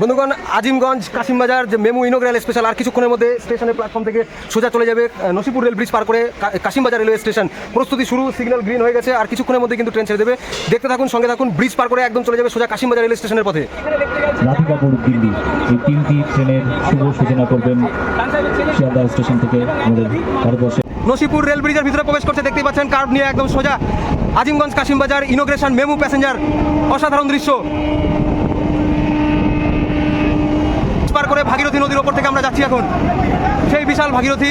বন্ধুগণ আজিমগঞ্জ কাশিমবাজার যে MEMU inaugural special আর কিছুক্ষণের মধ্যে স্টেশনের প্ল্যাটফর্ম থেকে সোজা চলে যাবে নসিপুর রেল ব্রিজ পার করে কাশিমবাজার রেলওয়ে স্টেশন প্রস্তুতি শুরু সিগন্যাল গ্রিন হয়ে গেছে আর কিছুক্ষণের মধ্যে কিন্তু ট্রেন ছেড়ে দেবে। দেখতে থাকুন সঙ্গে থাকুন ব্রিজ পার করে একদম চলে যাবে সোজা কাশিমবাজার রেল স্টেশনের পথে। রাধিকাপুর দিল্লি। এই তিনটি ট্রেনের শুভ সূচনা করবেন শিয়ালদা স্টেশন থেকে আমাদের ভারতবর্ষে। নসিপুর রেল ব্রিজের ভিতরে প্রবেশ করছে দেখতেই পাচ্ছেন কার্ভ নিয়ে একদম সোজা Azimganj Kasimbazar inauguration MEMU passenger অসাধারণ দৃশ্য। করে ভাগীরথী নদীর ওপর থেকে আমরা যাচ্ছি এখন। সেই বিশাল ভাগীরথী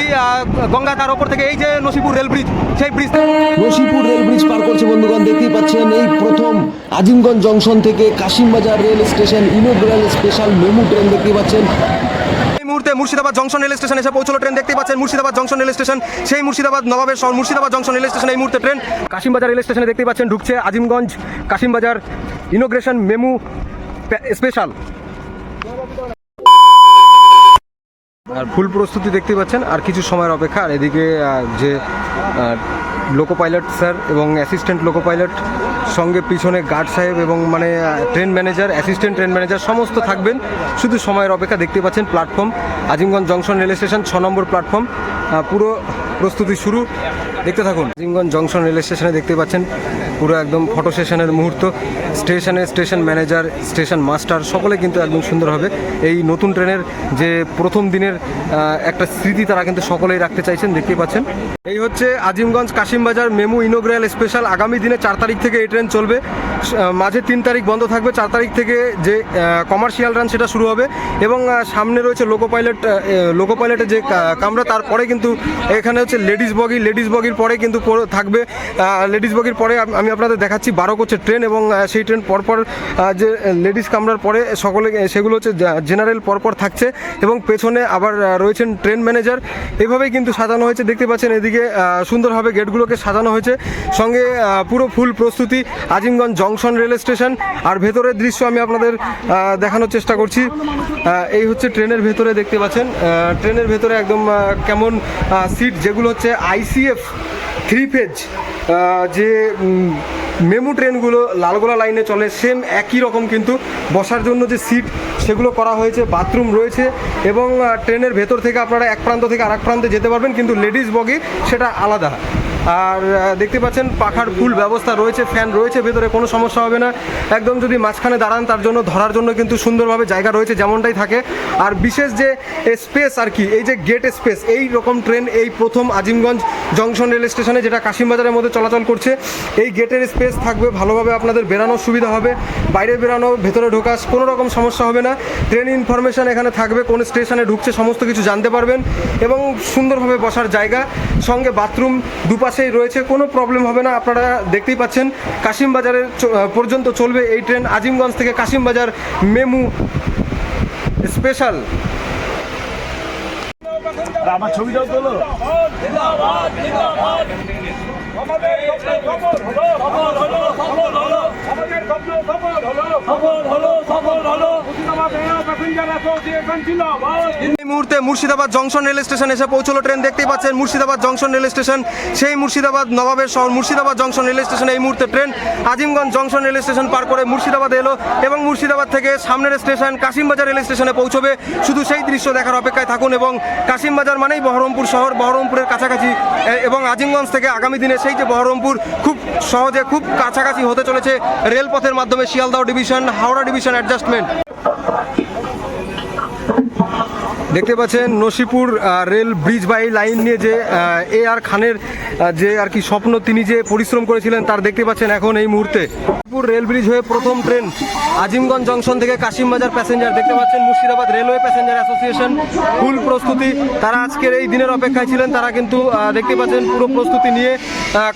গঙ্গা তার ওপর থেকে এই যে নসিপুর রেল ব্রিজ সেই ব্রিজ নসিপুর রেল ব্রিজ পার করছে বন্ধুগণ দেখতেই পাচ্ছেন এই প্রথম আজিমগঞ্জ জংশন থেকে Kasimbazar rail station inaugural special MEMU train দেখতেই পাচ্ছেন। এই মুহূর্তে মুর্শিদাবাদ জংশন রেল স্টেশন এসে পৌঁছলো ট্রেন দেখতে পাচ্ছেন মুর্শিদাবাদ জংশন রেল স্টেশন সেই মুর্শিদাবাদ নবাবের শহর মুর্শিদাবাদ জংশন রেল স্টেশন এই মুহূর্তে ট্রেন কাশিমবাজার রেল স্টেশনে দেখতে পাচ্ছেন ঢুকছে Azimganj Kasimbazar inauguration MEMU special. আর ফুল প্রস্তুতি দেখতে পাচ্ছেন, আর কিছু সময়ের অপেক্ষা। আর এদিকে যে লোকো পাইলট স্যার এবং অ্যাসিস্ট্যান্ট লোকো পাইলট সঙ্গে পিছনে গার্ড সাহেব এবং মানে train manager, assistant train manager, সমস্ত থাকবেন। শুধু সময়ের অপেক্ষা দেখতে পাচ্ছেন platform. Azimganj junction rail station, ছ নম্বর প্ল্যাটফর্ম। পুরো প্রস্তুতি শুরু। দেখতে থাকুন। আজিমগঞ্জ জংশন রেল স্টেশনে দেখতে পাচ্ছেন পুরো একদম ফটো সেশনের মুহূর্ত। স্টেশনে স্টেশন ম্যানেজার স্টেশন মাস্টার সকলে কিন্তু একদম সুন্দর হবে। এই নতুন ট্রেনের যে প্রথম দিনের একটা স্মৃতি তারা কিন্তু সকলেই রাখতে চাইছেন, দেখতেই পাচ্ছেন। এই হচ্ছে Azimganj Kasimbazar MEMU inaugural special আগামী দিনে চার তারিখ থেকে এই ট্রেন চলবে। মাঝে তিন তারিখ বন্ধ থাকবে। চার তারিখ থেকে যে কমার্শিয়াল রান সেটা শুরু হবে। এবং সামনে রয়েছে লোকো পাইলট লোকো পাইলটের যে কামরা, তারপরে কিন্তু এখানে হচ্ছে লেডিস বগি লেডিস বগির পরে কিন্তু থাকবে। লেডিস বগির পরে আম- আমি আপনাদের দেখাচ্ছি বারো কোচের ট্রেন এবং সেই ট্রেন পরপর যে লেডিস কামরার পরে সকলে সেগুলো হচ্ছে জেনারেল পরপর থাকছে এবং পেছনে আবার রয়েছেন ট্রেন ম্যানেজার এভাবেই কিন্তু সাজানো হয়েছে, দেখতে পাচ্ছেন এদিকে সুন্দরভাবে গেটগুলোকে সাজানো হয়েছে। সঙ্গে পুরো ফুল প্রস্তুতি, আজিমগঞ্জ জংশন রেল স্টেশন আর ভেতরের দৃশ্য আমি আপনাদের দেখানোর চেষ্টা করছি। এই হচ্ছে ট্রেনের ভেতরে, দেখতে পাচ্ছেন। ট্রেনের ভেতরে একদম কেমন সিট যেগুলো হচ্ছে আইসিএফ থ্রি ফেজ যে মেমু ট্রেনগুলো লালগোলা লাইনে চলে সেম একই রকম কিন্তু বসার জন্য যে সিট সেগুলো করা হয়েছে বাথরুম রয়েছে এবং ট্রেনের ভেতর থেকে আপনারা এক প্রান্ত থেকে আরেক প্রান্তে যেতে পারবেন, কিন্তু লেডিস বগি সেটা আলাদা। আর দেখতে পাচ্ছেন পাখার ফুল ব্যবস্থা রয়েছে ফ্যান রয়েছে, ভেতরে কোনো সমস্যা হবে না। একদম যদি মাঝখানে দাঁড়ান, তার জন্য ধরার জন্য কিন্তু সুন্দরভাবে জায়গা রয়েছে, যেমনটাই থাকে। আর বিশেষ যে স্পেস আর কি, এই যে গেট স্পেস এই রকম ট্রেন এই প্রথম আজিমগঞ্জ জংশন রেল স্টেশনে যেটা কাশিমবাজারের মধ্যে চলাচল করছে, এই গেটের স্পেস থাকবে, ভালোভাবে আপনাদের বেরানোর সুবিধা হবে। বাইরে বেরানো ভেতরে ঢোকা কোনো রকম সমস্যা হবে না। ট্রেন ইনফরমেশন এখানে থাকবে, কোন স্টেশনে ঢুকছে, সমস্ত কিছু জানতে পারবেন। এবং সুন্দরভাবে বসার জায়গা, সঙ্গে বাথরুম দুপাশেই রয়েছে কোনো প্রবলেম হবে না। আপনারা দেখতেই পাচ্ছেন কাশিমবাজারের চ- পর্যন্ত চলবে এই ট্রেন আজিমগঞ্জ থেকে কাশিমবাজার মেমু স্পেশাল আমার ছবিটাও তোলো আমাদের। এই মুহূর্তে মুর্শিদাবাদ জংশন রেল স্টেশন এসে পৌঁছলো ট্রেন, দেখতেই পাচ্ছেন মুর্শিদাবাদ জংশন রেল স্টেশন, সেই মুর্শিদাবাদ নবাবের শহর, মুর্শিদাবাদ জংশন রেল স্টেশন এই মুহূর্তে train, Azimganj junction rail station পার করে মুর্শিদাবাদ এলো এবং মুর্শিদাবাদ থেকে সামনের স্টেশন কাশিমবাজার রেল স্টেশনে পৌঁছবে। শুধু সেই দৃশ্য দেখার অপেক্ষায় থাকুন এবং কাশিমবাজার মানেই বহরমপুর শহর, বহরমপুরের কাছাকাছি এবং আজিমগঞ্জ থেকে আগামী দিনে সেই যে বহরমপুর খুব সহজে খুব কাছাকাছি হতে চলেছে রেলপথের মাধ্যমে Sealdah division, Howrah division adjustment. দেখতে পাচ্ছেন Nasipur rail bridge by line নিয়ে যে এ আর খানের যে আর কি স্বপ্ন, তিনি যে পরিশ্রম করেছিলেন তার দেখতে পাচ্ছেন এখন এই মুহূর্তে। নসিপুর রেল ব্রিজ হয়ে প্রথম ট্রেন আজিমগঞ্জ জংশন থেকে কাশিমবাজার প্যাসেঞ্জার। দেখতে পাচ্ছেন Murshidabad railway passenger association, full প্রস্তুতি। তারা আজকের এই দিনের অপেক্ষায় ছিলেন, তারা কিন্তু দেখতে পাচ্ছেন পুরো প্রস্তুতি নিয়ে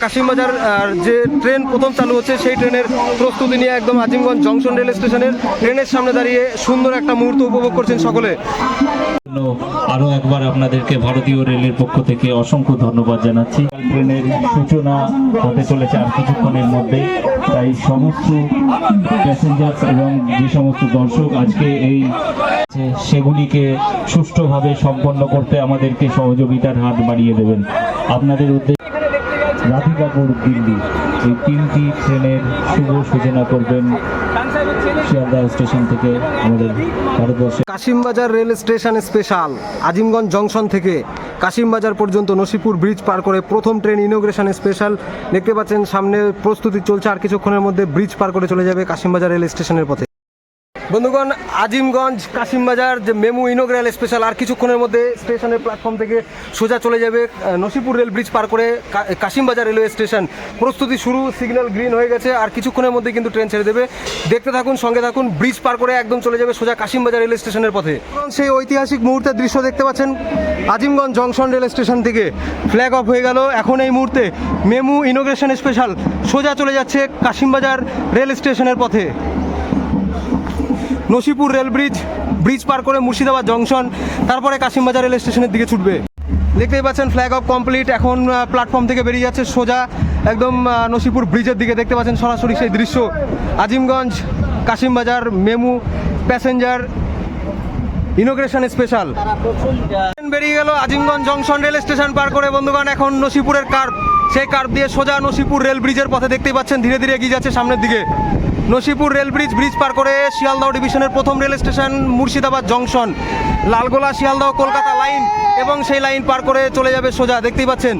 কাশিমবাজার যে ট্রেন প্রথম চালু হচ্ছে, সেই ট্রেনের প্রস্তুতি নিয়ে একদম আজিমগঞ্জ জংশন রেল স্টেশনের ট্রেনের সামনে দাঁড়িয়ে সুন্দর একটা মুহূর্ত উপভোগ করছেন সকলে। জন্য আরও একবার আপনাদেরকে ভারতীয় রেলের পক্ষ থেকে অসংখ্য ধন্যবাদ জানাচ্ছি। ট্রেনের সূচনা হতে চলেছে আর কিছুক্ষণের মধ্যে। তাই সমস্ত প্যাসেঞ্জার এবং যে সমস্ত দর্শক আজকে এই সেগুলিকে সুষ্ঠুভাবে সম্পন্ন করতে আমাদেরকে সহযোগিতার হাত বাড়িয়ে দেবেন। আপনাদের উদ্দেশ্যে রাধিকাপুর দিল্লি। এই তিনটি ট্রেনের শুভ সূচনা করবেন শিয়ালদা স্টেশন থেকে আমাদের ভারতবর্ষে। Kasimbazar rail station special, Azimganj junction থেকে। কাশিমবাজার পর্যন্ত নসিপুর ব্রিজ পার করে প্রথম ট্রেন ইনোগ্রেশন স্পেশাল। দেখতে পাচ্ছেন সামনে প্রস্তুতি চলছে, আর কিছুক্ষণের মধ্যে ব্রিজ পার করে চলে যাবে কাশিমবাজার রেল স্টেশনের পথে। বন্ধুগণ, আজিমগঞ্জ, কাশিমবাজার, যে মেমু ইনোগ্রাল স্পেশাল আর কিছুক্ষণের মধ্যে স্টেশনের প্ল্যাটফর্ম থেকে সোজা চলে যাবে নসিপুর রেল ব্রিজ পার করে কাশিমবাজার রেলওয়ে স্টেশন প্রস্তুতি শুরু সিগন্যাল গ্রিন হয়ে গেছে, আর কিছুক্ষণের মধ্যে কিন্তু ট্রেন ছেড়ে দেবে। দেখতে থাকুন, সঙ্গে থাকুন ব্রিজ পার করে একদম চলে যাবে সোজা কাশিমবাজার রেল স্টেশনের পথে। সেই ঐতিহাসিক মুহূর্তের দৃশ্য দেখতে পাচ্ছেন, আজিমগঞ্জ জংশন রেল স্টেশন থেকে। ফ্ল্যাগ অফ হয়ে গেল, এখন এই মুহূর্তে মেমু ইনোগ্রেশন স্পেশাল সোজা চলে যাচ্ছে কাশিমবাজার রেল স্টেশনের পথে। নসিপুর রেল ব্রিজ ব্রিজ পার করে মুর্শিদাবাদ জংশন, তারপরে কাশিমবাজার রেল স্টেশনের দিকে ছুটবে। দেখতেই পাচ্ছেন ফ্ল্যাগ অফ কমপ্লিট এখন প্ল্যাটফর্ম থেকে বেরিয়ে যাচ্ছে সোজা, একদম নসিপুর ব্রিজের দিকে দেখতে পাচ্ছেন সরাসরি সেই দৃশ্য। Azimganj, Kasimbazar, MEMU passenger inauguration special বেরিয়ে গেল আজিমগঞ্জ জংশন রেল স্টেশন পার করে, বন্ধুগণ, এখন নসিপুরের কার্ভ সেই কার্ভ দিয়ে সোজা নসিপুর রেল ব্রিজের পথে দেখতেই পাচ্ছেন, ধীরে ধীরে এগিয়ে যাচ্ছে সামনের দিকে। নসিপুর রেল ব্রিজ ব্রিজ পার করে শিয়ালদহ ডিভিশনের প্রথম rail station, Murshidabad junction. Lalgola, Sealdah, Kolkata line এবং সেই লাইন পার করে চলে যাবে সোজা। দেখতেই পাচ্ছেন?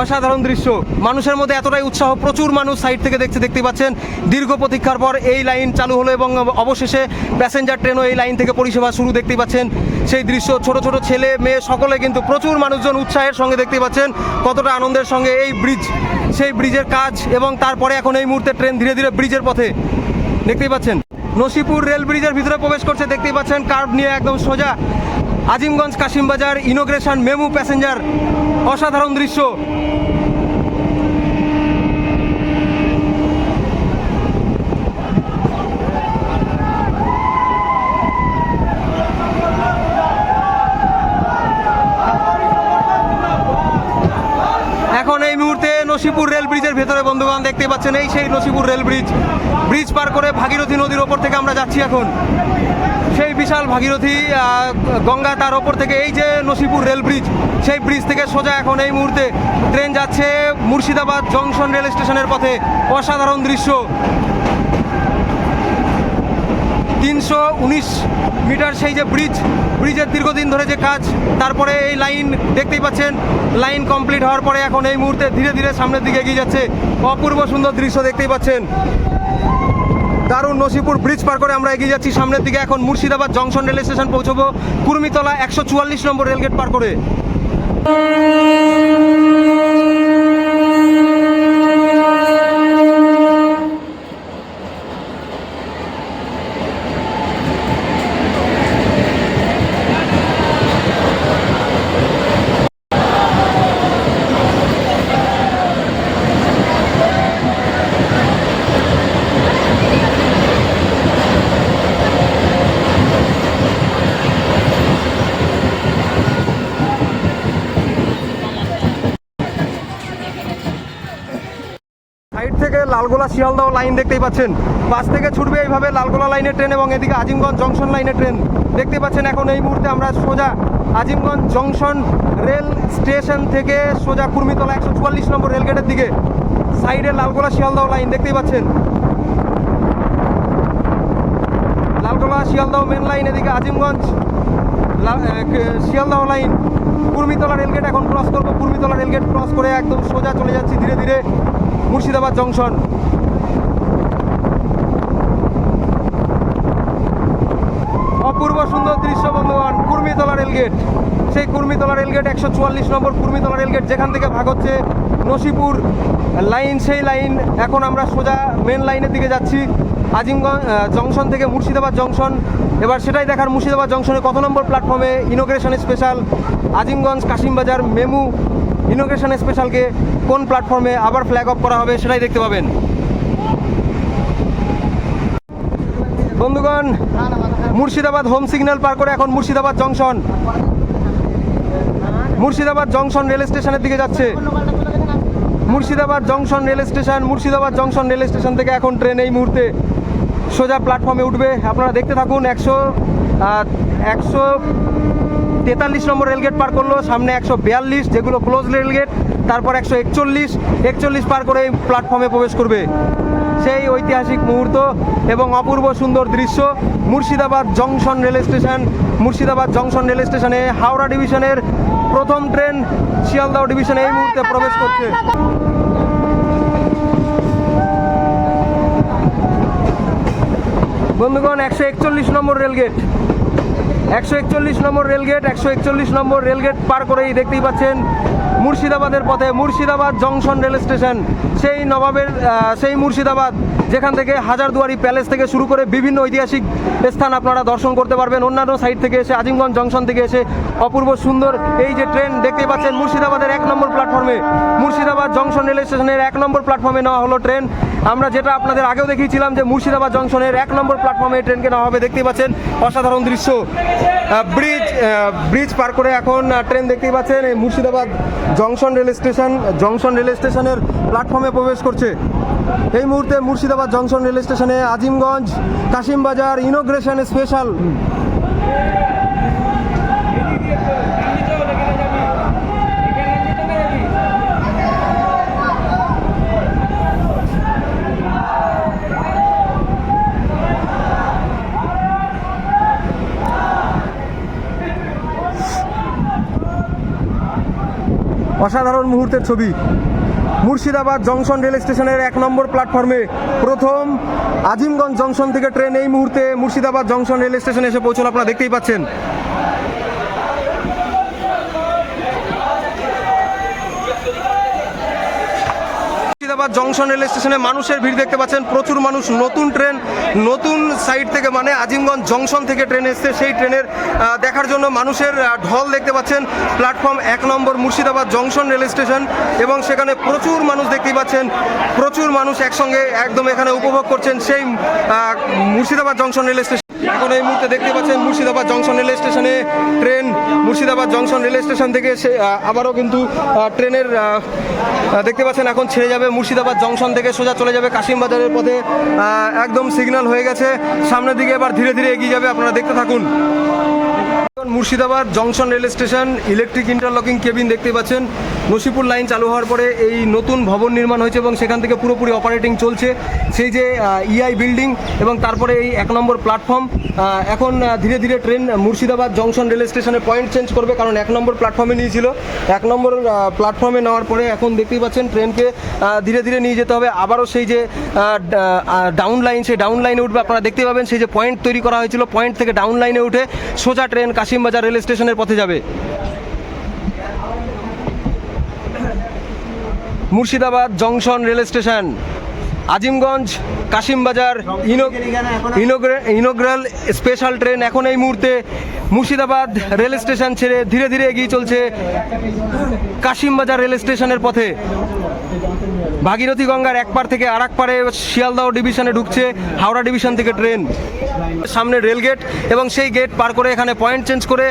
অসাধারণ দৃশ্য। মানুষের মধ্যে এতটাই উৎসাহ, প্রচুর মানুষ সাইড থেকে দেখছে দেখতে পাচ্ছেন। দীর্ঘ প্রতীক্ষার পর এই লাইন চালু হলো এবং অবশেষে প্যাসেঞ্জার, ট্রেনও এই লাইন থেকে পরিষেবা শুরু দেখতে পাচ্ছেন। সেই দৃশ্য ছোট ছোট ছেলে মেয়ে সকলে কিন্তু প্রচুর মানুষজন উৎসাহের সঙ্গে দেখতে পাচ্ছেন, কতটা আনন্দের সঙ্গে এই ব্রিজ সেই ব্রিজের কাজ এবং তারপরে এখন এই মুহূর্তে ট্রেন ধীরে ধীরে ব্রিজের পথে। দেখতেই পাচ্ছেন, নসিপুর রেল ব্রিজের ভিতরে প্রবেশ করছে, দেখতেই পাচ্ছেন কার্ভ নিয়ে একদম সোজা Azimganj Kasimbazar inauguration MEMU passenger অসাধারণ দৃশ্য এখন এই মুহূর্তে নসিপুর রেল ব্রিজের ভেতরে, বন্ধুগণ দেখতে পাচ্ছেন, এই সেই নসিপুর রেল ব্রিজ। ব্রিজ পার করে ভাগীরথী নদীর ওপর থেকে আমরা যাচ্ছি এখন। সেই বিশাল ভাগীরথী গঙ্গা তার ওপর থেকে, এই যে নসিপুর রেল ব্রিজ, সেই ব্রিজ থেকে সোজা এখন এই মুহূর্তে ট্রেন যাচ্ছে মুর্শিদাবাদ জংশন রেল স্টেশনের পথে। অসাধারণ দৃশ্য। তিনশো উনিশ মিটার সেই যে ব্রিজ ব্রিজের দীর্ঘদিন ধরে যে কাজ, তারপরে এই লাইন দেখতেই পাচ্ছেন, লাইন কমপ্লিট হওয়ার পরে এখন এই মুহূর্তে ধীরে ধীরে সামনের দিকে এগিয়ে যাচ্ছে। অপূর্ব সুন্দর দৃশ্য দেখতেই পাচ্ছেন। দারুণ নসিপুর ব্রিজ পার করে আমরা এগিয়ে যাচ্ছি সামনের দিকে। এখন মুর্শিদাবাদ জংশন রেল স্টেশন পৌঁছবো। কুর্মিতলা একশো চুয়াল্লিশ নম্বর রেলগেট পার করে সাইড থেকে শিয়ালদহ লাইন দেখতেই পাচ্ছেন। বাস থেকে ছুটবে এইভাবে লালগোলা লাইনের ট্রেন এবং এদিকে আজিমগঞ্জ জংশন লাইনের ট্রেন। দেখতে পাচ্ছেন এখন এই মুহূর্তে আমরা সোজা আজিমগঞ্জ জংশন রেল স্টেশন থেকে সোজা কুর্মিতলা একশো চুয়াল্লিশ নম্বর রেলগেটের দিকে। সাইডে লালগোলা শিয়ালদাও লাইন দেখতেই পাচ্ছেন। লালগোলা শিয়ালদাও মেন লাইন এদিকে আজিমগঞ্জ এ, লাইন। কুর্মিতলা রেলগেট এখন ক্রস করব। কুর্মিতলা রেলগেট ক্রস করে একদম সোজা চলে যাচ্ছি ধীরে ধীরে মুর্শিদাবাদ জংশন অপূর্ব সুন্দর দৃশ্য বন্ধুগণ কুর্মিতলা রেলগেট। সেই কুর্মিতলা রেলগেট একশো চুয়াল্লিশ নম্বর কুর্মিতলা রেলগেট, যেখান থেকে ভাগ হচ্ছে নসিপুর লাইন। সেই লাইন এখন আমরা সোজা মেন লাইনের দিকে যাচ্ছি, আজিমগঞ্জ জংশন থেকে মুর্শিদাবাদ জংশন। এবার সেটাই দেখার মুর্শিদাবাদ জংশনে কত নম্বর প্ল্যাটফর্মে inauguration special Azimganj, Kasimbazar, MEMU. Inauguration স্পেশালকে কোন প্ল্যাটফর্মে আবার ফ্ল্যাগ অফ করা হবে সেটাই দেখতে পাবেন। বন্ধুগণ, মুর্শিদাবাদ হোম সিগন্যাল পার করে এখন Murshidabad junction. Murshidabad junction rail স্টেশনের দিকে যাচ্ছে। Murshidabad junction rail station, Murshidabad junction rail station থেকে এখন ট্রেন এই মুহূর্তে সোজা প্ল্যাটফর্মে উঠবে। আপনারা দেখতে থাকুন, একশো একশো তেতাল্লিশ নম্বর রেলগেট পার করল, সামনে একশো বিয়াল্লিশ, যেগুলো ক্লোজ রেলগেট তারপর একশো একচল্লিশ একচল্লিশ পার করে এই প্ল্যাটফর্মে প্রবেশ করবে। সেই ঐতিহাসিক মুহূর্ত এবং অপূর্ব সুন্দর দৃশ্য Murshidabad junction rail station. Murshidabad junction rail স্টেশনে হাওড়া ডিভিশনের প্রথম ট্রেন শিয়ালদহ ডিভিশনে এই মুহূর্তে প্রবেশ করছে। বন্ধুগণ, একশো একচল্লিশ নম্বর রেলগেট একশো একচল্লিশ নম্বর রেলগেট একশো একচল্লিশ নম্বর রেলগেট পার করেই দেখতেই পাচ্ছেন মুর্শিদাবাদের পথে মুর্শিদাবাদ জংশন রেল স্টেশন, সেই নবাবের সেই মুর্শিদাবাদ, যেখান থেকে হাজারদুয়ারি প্যালেস থেকে শুরু করে বিভিন্ন ঐতিহাসিক স্থান আপনারা দর্শন করতে পারবেন। অন্যান্য সাইড থেকে এসে আজিমগঞ্জ জংশন থেকে এসে অপূর্ব সুন্দর এই যে ট্রেন দেখতেই পাচ্ছেন মুর্শিদাবাদের এক নম্বর প্ল্যাটফর্মে। মুর্শিদাবাদ জংশন রেল স্টেশনের এক নম্বর প্ল্যাটফর্মে নেওয়া হলো ট্রেন। আমরা যেটা আপনাদের আগেও দেখিয়েছিলাম যে মুর্শিদাবাদ জংশনের এক নম্বর প্ল্যাটফর্মে ট্রেনকে নেওয়া হবে, দেখতেই পাচ্ছেন অসাধারণ দৃশ্য। ব্রিজ ব্রিজ পার করে এখন ট্রেন দেখতেই পাচ্ছেন এই Murshidabad junction rail station, junction rail স্টেশনের প্ল্যাটফর্মে প্রবেশ করছে। এই মুহূর্তে মুর্শিদাবাদ জংশন রেল স্টেশনে আজিমগঞ্জ কাশিমবাজার ইনোগ্রেশন স্পেশাল। অসাধারণ মুহূর্তের ছবি। মুর্শিদাবাদ জংশন রেল স্টেশনের এক নম্বর প্ল্যাটফর্মে প্রথম আজিমগঞ্জ জংশন থেকে ট্রেন এই মুহূর্তে মুর্শিদাবাদ জংশন রেল স্টেশনে এসে পৌঁছলো। আপনারা দেখতেই পাচ্ছেন। মুর্শিদাবাদ জংশন রেল স্টেশনে মানুষের ভিড় দেখতে পাচ্ছেন। প্রচুর মানুষ, নতুন ট্রেন, নতুন সাইড থেকে মানে আজিমগঞ্জ জংশন থেকে ট্রেন এসছে। সেই ট্রেনের দেখার জন্য মানুষের ঢল দেখতে পাচ্ছেন। প্ল্যাটফর্ম এক নম্বর মুর্শিদাবাদ জংশন রেল স্টেশন এবং সেখানে প্রচুর মানুষ দেখতেই পাচ্ছেন। প্রচুর মানুষ একসঙ্গে একদম এখানে উপভোগ করছেন সেই মুর্শিদাবাদ জংশন রেল স্টেশন এখন এই মুহূর্তে দেখতে পাচ্ছেন মুর্শিদাবাদ জংশন রেল স্টেশনে train. Murshidabad junction rail station থেকে সে আবারও কিন্তু ট্রেনের দেখতে পাচ্ছেন এখন ছেড়ে যাবে মুর্শিদাবাদ জংশন থেকে সোজা চলে যাবে কাশিমবাজারের পথে। একদম সিগন্যাল হয়ে গেছে। সামনের দিকে এবার ধীরে ধীরে এগিয়ে যাবে। আপনারা দেখতে থাকুন। Murshidabad junction rail station, electric interlocking cabin দেখতে পাচ্ছেন। নসিপুর লাইন চালু হওয়ার পরে এই নতুন ভবন নির্মাণ হয়েছে এবং সেখান থেকে পুরোপুরি অপারেটিং চলছে। সেই যে ইআই বিল্ডিং এবং তারপরে এই এক নম্বর প্ল্যাটফর্ম এখন ধীরে ধীরে ট্রেন মুর্শিদাবাদ জংশন রেল স্টেশনে পয়েন্ট চেঞ্জ করবে কারণ এক নম্বর প্ল্যাটফর্মে নিয়েছিল। এক নম্বর প্ল্যাটফর্মে নেওয়ার পরে এখন দেখতেই পাচ্ছেন ট্রেনকে ধীরে ধীরে নিয়ে যেতে হবে। আবারও সেই যে ডাউন লাইন সেই ডাউন লাইনে উঠবে। আপনারা দেখতে পাবেন সেই যে পয়েন্ট তৈরি করা হয়েছিল। পয়েন্ট থেকে ডাউন লাইনে উঠে সোজা ট্রেন কাশিমবাজার রেল স্টেশনের পথে যাবে। Murshidabad junction rail station. Azimganj, Kasimbazar inaugural special train এখন এই মুহূর্তে মুর্শিদাবাদ রেল স্টেশন ছেড়ে ধীরে ধীরে এগিয়ে চলছে কাশিমবাজার রেল স্টেশনের পথে। ভাগীরথী গঙ্গার এক পার থেকে আর এক পারে শিয়ালদহ ডিভিশনে ঢুকছে হাওড়া ডিভিশন থেকে ট্রেন সামনে রেল গেট এবং সেই গেট পার করে এখানে পয়েন্ট চেঞ্জ করে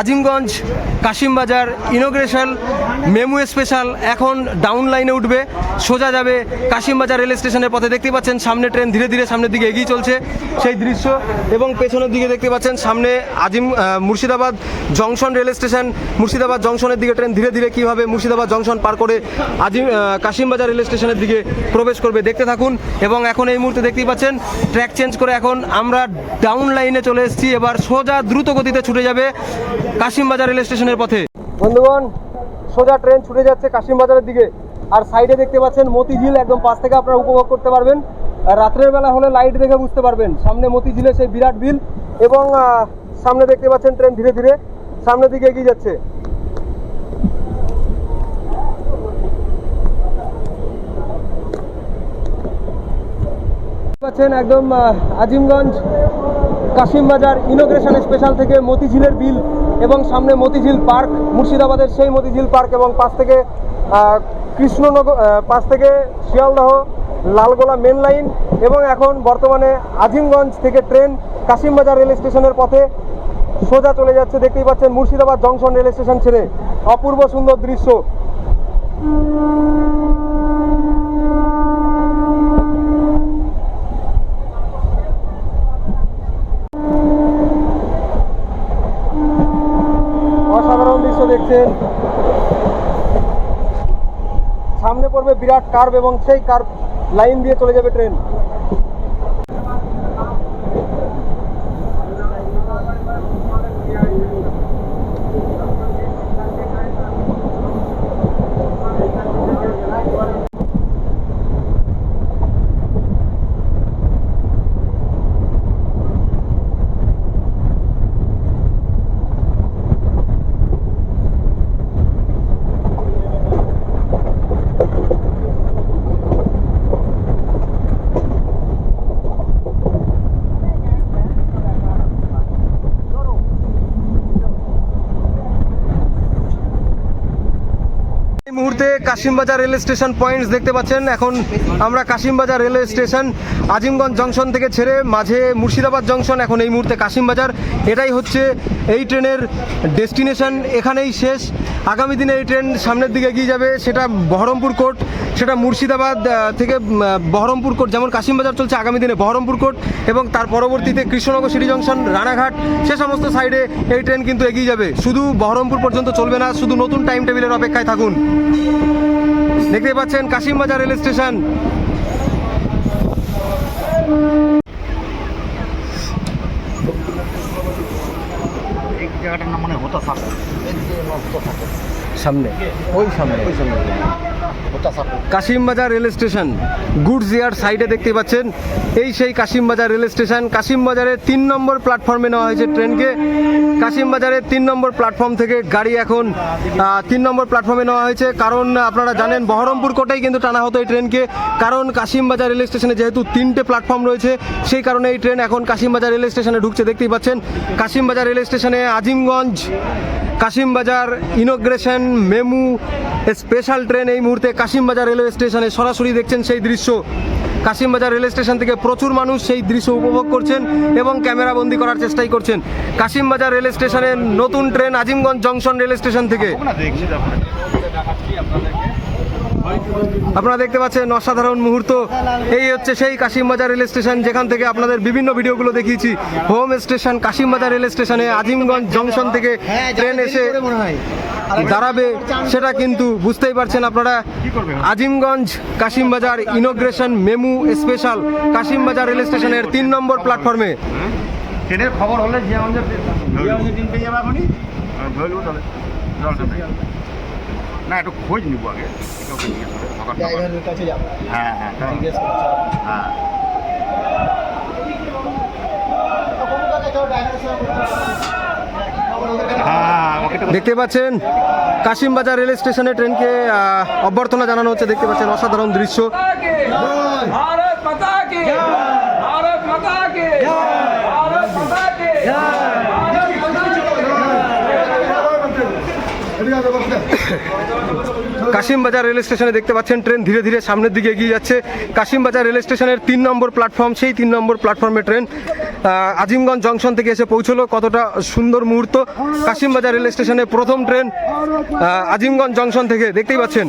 Azimganj, Kasimbazar inauguration MEMU special এখন ডাউন লাইনে উঠবে, সোজা যাবে কাশিমবাজার রেল স্টেশনের পথে। দেখতে পাচ্ছেন সামনে ট্রেন ধীরে ধীরে সামনের দিকে এগিয়ে চলছে সেই দৃশ্য এবং পেছনের দিকে দেখতে পাচ্ছেন সামনে Azim Murshidabad junction rail station. Murshidabad জংশনের দিকে ট্রেন ধীরে ধীরে কীভাবে মুর্শিদাবাদ জংশন পার করে আজিম কাশিমবাজার রেল স্টেশনের দিকে প্রবেশ করবে। দেখতে থাকুন। এবং এখন এই মুহূর্তে দেখতেই পাচ্ছেন ট্র্যাক চেঞ্জ করে এখন আমরা ডাউন লাইনে চলে এসেছি। এবার সোজা দ্রুত গতিতে ছুটে যাবে কাশিমবাজার রেল স্টেশনের পথে। বন্ধুগণ, সোজা ট্রেন ছুটে যাচ্ছে কাশিমবাজারের দিকে। আর সাইডে দেখতে পাচ্ছেন, মতিঝিল একদম পাশ থেকে আপনারা উপভোগ করতে পারবেন। রাত্রের বেলা হলে লাইট দেখে বুঝতে পারবেন, সামনে মতিঝিলের সেই বিরাট বিল এবং সামনে দেখতে পাচ্ছেন ট্রেন ধীরে ধীরে। সামনের দিকে এগিয়ে যাচ্ছে। পাচ্ছেন একদম আজিমগঞ্জ কাশিমবাজার ইনোগ্রেশন স্পেশাল থেকে মতিঝিলের বিল এবং সামনে মতিঝিল পার্ক মুর্শিদাবাদের সেই মতিঝিল পার্ক এবং পাশ থেকে কৃষ্ণনগর পাশ থেকে শিয়ালদহ, লালগোলা মেন লাইন এবং এখন বর্তমানে আজিমগঞ্জ থেকে ট্রেন কাশিমবাজার রেল স্টেশনের পথে সোজা চলে যাচ্ছে। দেখতেই পাচ্ছেন মুর্শিদাবাদ জংশন রেল স্টেশন ছেড়ে। অপূর্ব সুন্দর দৃশ্য অসাধারণ দৃশ্য দেখছেন পড়বে বিরাট কার্ভ এবং সেই কার্ভ লাইন দিয়ে চলে যাবে ট্রেন এই মুহূর্তে কাশিমবাজার রেল স্টেশন পয়েন্টস দেখতে পাচ্ছেন। এখন আমরা Kasimbazar railway station Azimganj junction থেকে ছেড়ে মাঝে মুর্শিদাবাদ জংশন, এখন এই মুহূর্তে কাশিমবাজার। এটাই হচ্ছে এই ট্রেনের ডেস্টিনেশন, এখানেই শেষ। আগামী দিনে এই ট্রেন সামনের দিকে এগিয়ে যাবে, সেটা বহরমপুর কোর্ট। সেটা মুর্শিদাবাদ থেকে বহরমপুর কোর্ট যেমন কাশিমবাজার চলছে আগামী দিনে বহরমপুর কোর্ট এবং তার পরবর্তীতে কৃষ্ণনগর সিটি জংশন রানাঘাট সে সমস্ত সাইডে এই ট্রেন কিন্তু এগিয়ে যাবে। শুধু বহরমপুর পর্যন্ত চলবে না শুধু নতুন টাইম টেবিলের অপেক্ষায় থাকুন। দেখতে পাচ্ছেন কাশিমবাজার রেল স্টেশন। মানে সামনে ওই সামনে ওই সামনে। Kasimbazar rail station goods yard সাইডে দেখতে পাচ্ছেন। এই সেই কাশিমবাজার রেল স্টেশন কাশিমবাজারের তিন নম্বর প্ল্যাটফর্মে নেওয়া হয়েছে ট্রেনকে। কাশিমবাজারের তিন নম্বর প্ল্যাটফর্ম থেকে গাড়ি এখন তিন নম্বর প্ল্যাটফর্মে নেওয়া হয়েছে। কারণ আপনারা জানেন, বহরমপুর কোটাই কিন্তু টানা হতো এই ট্রেনকে। কারণ কাশিমবাজার রেল স্টেশনে যেহেতু তিনটে প্ল্যাটফর্ম রয়েছে, সেই কারণে এই ট্রেন এখন কাশিমবাজার রেল স্টেশনে ঢুকছে। দেখতেই পাচ্ছেন, কাশিমবাজার রেল স্টেশনে Azimganj Kasimbazar inauguration MEMU special train এই মুহূর্তে কাশিমবাজার রেলওয়ে স্টেশনে সরাসরি দেখছেন সেই দৃশ্য। কাশিমবাজার রেল স্টেশন থেকে প্রচুর মানুষ সেই দৃশ্য উপভোগ করছেন এবং ক্যামেরা বন্দি করার চেষ্টাই করছেন। কাশিমবাজার রেল স্টেশনের নতুন train Azimganj junction rail station থেকে। আপনারা দেখতে পাচ্ছেন অসাধারণ মুহূর্ত। এই হচ্ছে সেই কাশিমবাজার রেল স্টেশন যেখান থেকে আপনাদের বিভিন্ন ভিডিওগুলো দেখিয়েছি। হোম স্টেশন কাশিমবাজার রেল স্টেশনে আজিমগঞ্জ জংশন থেকে ট্রেন এসে দাঁড়াবে সেটা কিন্তু বুঝতেই পারছেন আপনারা। Azimganj Kasimbazar inauguration MEMU special Kasimbazar rail স্টেশনের তিন নম্বর প্ল্যাটফর্মে। ট্রেনের খবর হলে যে আমাদের পেয়ে যাবে না একটু খোঁজ নিব আগে। হ্যাঁ, হ্যাঁ, হ্যাঁ। দেখতে পাচ্ছেন কাশিমবাজার রেল স্টেশনে ট্রেনকে অভ্যর্থনা জানানো হচ্ছে। দেখতে পাচ্ছেন অসাধারণ দৃশ্য। ভারত ভারত ভারত কাশিমবাজার রেল স্টেশনে দেখতে পাচ্ছেন ট্রেন ধীরে ধীরে সামনের দিকে এগিয়ে যাচ্ছে। কাশিমবাজার রেল স্টেশনের তিন নম্বর প্ল্যাটফর্ম, সেই তিন নম্বর প্ল্যাটফর্মে ট্রেন আজিমগঞ্জ জংশন থেকে এসে পৌঁছলো। কতটা সুন্দর মুহূর্ত। কাশিমবাজার রেল স্টেশনে প্রথম ট্রেন আজিমগঞ্জ জংশন থেকে। দেখতেই পাচ্ছেন।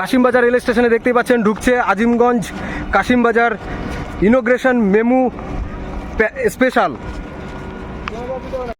কাশিমবাজার রেল স্টেশনে দেখতেই পাচ্ছেন, ঢুকছে Azimganj, Kasimbazar inauguration MEMU special.